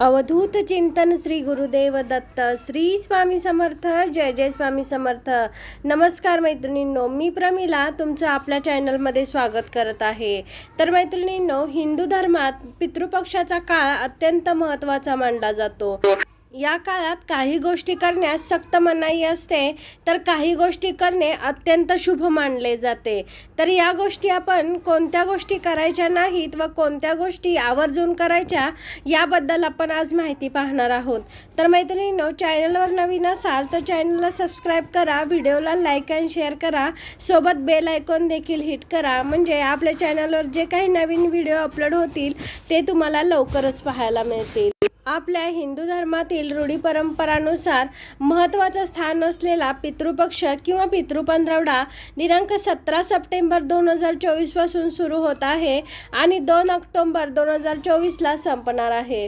अवधूत चिंतन श्री गुरुदेव दत्त श्री स्वामी समर्थ जय जय स्वामी समर्थ. नमस्कार मैत्रिणींनो मी प्रमिला तुमचं आपल्या चॅनलमध्ये स्वागत करत आहे. तर मैत्रिणींनो हिंदू धर्मात पितृपक्षाचा काळ अत्यंत महत्त्वाचा मानला जातो. या काळात काही गोष्टी करण्यास सक्त मनाई असते तर काही गोष्टी करणे अत्यंत शुभ मानले जाते. तर या गोष्टी आपण कोणत्या गोष्टी करायच्या नाहीत व कोणत्या गोष्टी आवर्जून करायच्या याबद्दल आपण आज माहिती पाहणार आहोत. तर मैत्रिणींनो चॅनलवर नवीन असाल तर चॅनलला सबस्क्राईब करा व्हिडिओला लाईक अँड शेअर करा सोबत बेल आयकॉन देखील हिट करा. म्हणजे आपल्या चॅनलवर जे काही नवीन व्हिडिओ अपलोड होतील ते तुम्हाला लवकरच पाहायला मिळतील. आपल्या हिंदू धर्मातील रूढी परंपरानुसार महत्त्वाचं स्थान असलेला पितृपक्ष किंवा पितृपंधरवडा दिनांक सतरा सप्टेंबर दोन हजार चोवीसपासून सुरू होत आहे आणि दोन ऑक्टोंबर दोन हजार चोवीसला संपणार आहे.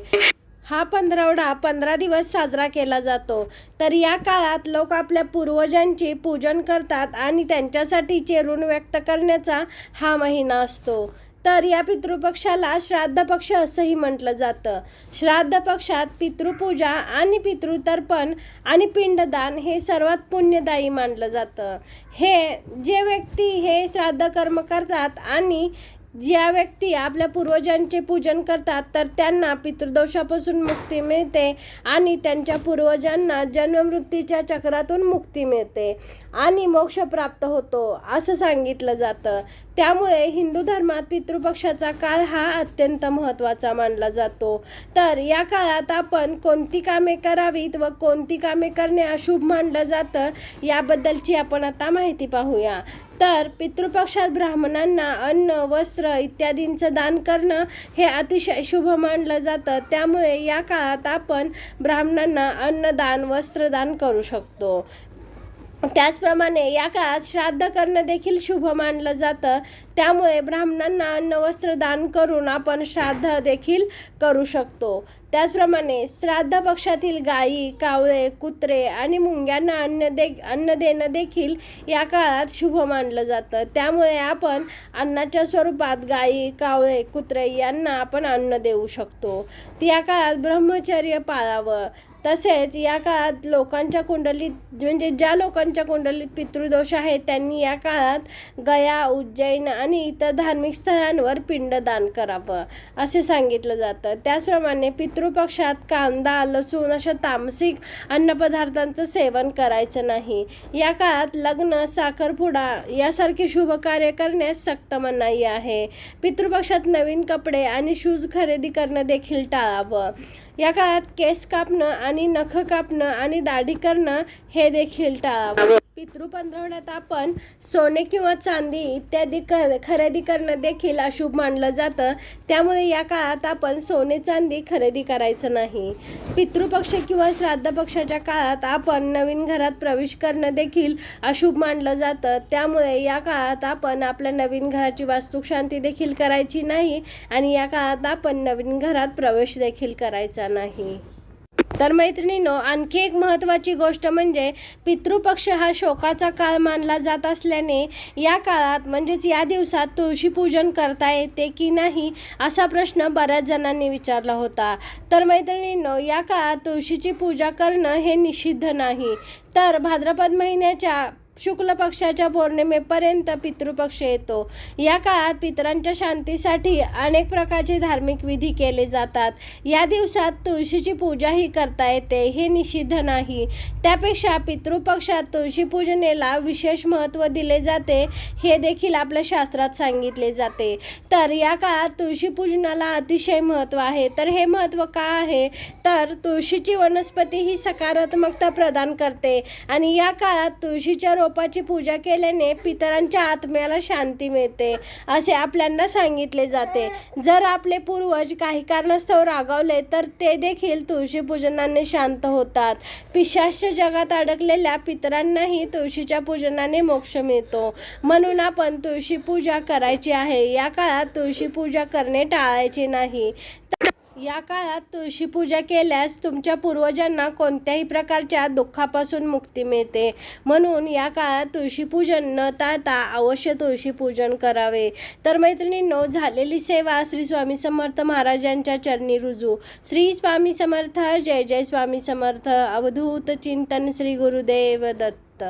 हा पंधरवडा पंधरा दिवस साजरा केला जातो. तर या काळात लोक आपल्या पूर्वजांची पूजन करतात आणि त्यांच्यासाठी ऋण व्यक्त करण्याचा हा महिना असतो. तर या पितृपक्षाला श्राद्ध पक्ष असंही म्हटलं जातं. श्राद्ध पक्षात पितृपूजा आणि पितृतर्पण आणि पिंडदान हे सर्वात पुण्यदायी मानलं जातं. हे जे व्यक्ती हे श्राद्ध कर्म करतात आणि ज्या व्यक्ती आपल्या पूर्वजांचे पूजन करतात तर त्यांना पितृदोषापासून मुक्ती मिळते आणि त्यांच्या पूर्वजांना जन्ममृत्यूच्या चक्रातून मुक्ती मिळते आणि मोक्ष प्राप्त होतो असं सांगितलं जातं. त्यामुळे हिंदू धर्मात पितृपक्षाचा काळ हा अत्यंत महत्त्वाचा मानला जातो. तर या काळात आपण कोणती कामे करावीत व कोणती कामे करणे अशुभ मानलं जातं याबद्दलची आपण आता माहिती पाहूया. तर पितृपक्षात ब्राह्मणांना अन्न वस्त्र इत्यादींचं दान करणं हे अतिशय शुभ मानलं जातं. त्यामुळे या काळात आपण ब्राह्मणांना अन्नदान वस्त्रदान करू शकतो. त्याचप्रमाणे या काळात श्राद्ध करणं देखील शुभ मानलं जातं. त्यामुळे ब्राह्मणांना अन्न वस्त्र दान करून आपण श्राद्ध देखील करू शकतो. त्याचप्रमाणे श्राद्ध पक्षातील गायी कावळे कुत्रे आणि मुंग्यांना अन्न दे अन्न देणं देखील या काळात शुभ मानलं जातं. त्यामुळे आपण अन्नाच्या स्वरूपात गायी कावळे कुत्रे यांना आपण अन्न देऊ शकतो. या काळात ब्रह्मचर्य पाळावं. तसेच या काळात लोकांच्या कुंडलीत म्हणजे ज्या लोकांच्या कुंडलीत पितृदोष आहेत त्यांनी या काळात गया उज्जैन आणि इतर धार्मिक स्थळांवर पिंडदान करावं असे सांगितलं जातं. त्याचप्रमाणे पितृपक्षात कांदा लसूण अशा तामसिक अन्नपदार्थांचं सेवन करायचं नाही. या काळात लग्न साखरपुडा यासारखे शुभ कार्य करण्यास सक्त मनाई आहे. पितृपक्षात नवीन कपडे आणि शूज खरेदी करणं देखील टाळावं. या काळात केस कापणं आणि नख कापणं आणि दाढी करणं हे देखील टाळावं. पितृ पंधरवड्यात आपण सोने किंवा चांदी इत्यादी कर खरेदी करणं देखील अशुभ मानलं जातं. त्यामुळे या काळात आपण सोने चांदी खरेदी करायचं नाही. पितृपक्ष किंवा श्राद्ध पक्षाच्या काळात आपण नवीन घरात प्रवेश करणं देखील अशुभ मानलं जातं. त्यामुळे या काळात आपण आपल्या नवीन घराची वास्तुशांती देखील करायची नाही आणि या काळात आपण नवीन घरात प्रवेश देखील करायचा नाही. तर मैत्रिणींनो आणखी एक महत्त्वाची गोष्ट म्हणजे पितृपक्ष हा शोकाचा काळ मानला जात असल्याने या काळात म्हणजेच या दिवसात तुळशीपूजन करता येते की नाही असा प्रश्न बऱ्याच जणांनी विचारला होता. तर मैत्रिणींनो या काळात तुळशीची पूजा करणं हे निषिद्ध नाही. तर भाद्रपद महिन्याच्या शुक्ल पक्षाच्या पौर्णिमेपर्यंत पितृपक्ष येतो. या काळात पितरांच्या शांतीसाठी अनेक प्रकारचे धार्मिक विधी केले जातात. या दिवसात तुळशीची पूजाही करता येते हे निषिद्ध नाही. त्यापेक्षा पितृपक्षात तुळशी पूजनेला विशेष महत्त्व दिले जाते हे देखील आपल्या शास्त्रात सांगितले जाते. तर या काळात तुळशी पूजनाला अतिशय महत्त्व आहे. तर हे महत्त्व का आहे? तर तुळशीची वनस्पती ही सकारात्मकता प्रदान करते आणि या काळात तुळशीच्या रोपाची पूजा केल्याने पितरांच्या आत्म्याला शांती मिळते असे आपल्यांना सांगितले जाते. जर आपले पूर्वज काही कारणास्तव रागावले तर ते देखील तुळशी पूजनाने शांत होतात. पिशाच्य जगात अडकलेल्या पितरांनाही तुळशीच्या पूजनाने मोक्ष मिळतो. म्हणून आपण तुळशी पूजा करायची आहे. या काळात तुळशी पूजा करणे टाळायचे नाही. या काळात तुळशी पूजा केल्यास तुमच्या पूर्वजांना कोणत्याही प्रकारच्या दुःखापासून मुक्ती मिळते. म्हणून या काळात तुळशी पूजन न टाळता अवश्य तुळशी पूजन करावे. तर मैत्रिणींनो झालेली सेवा श्री स्वामी समर्थ महाराजांच्या चरणी रुजू. श्री स्वामी समर्थ जय जय स्वामी समर्थ. अवधूत चिंतन श्री गुरुदेव दत्त.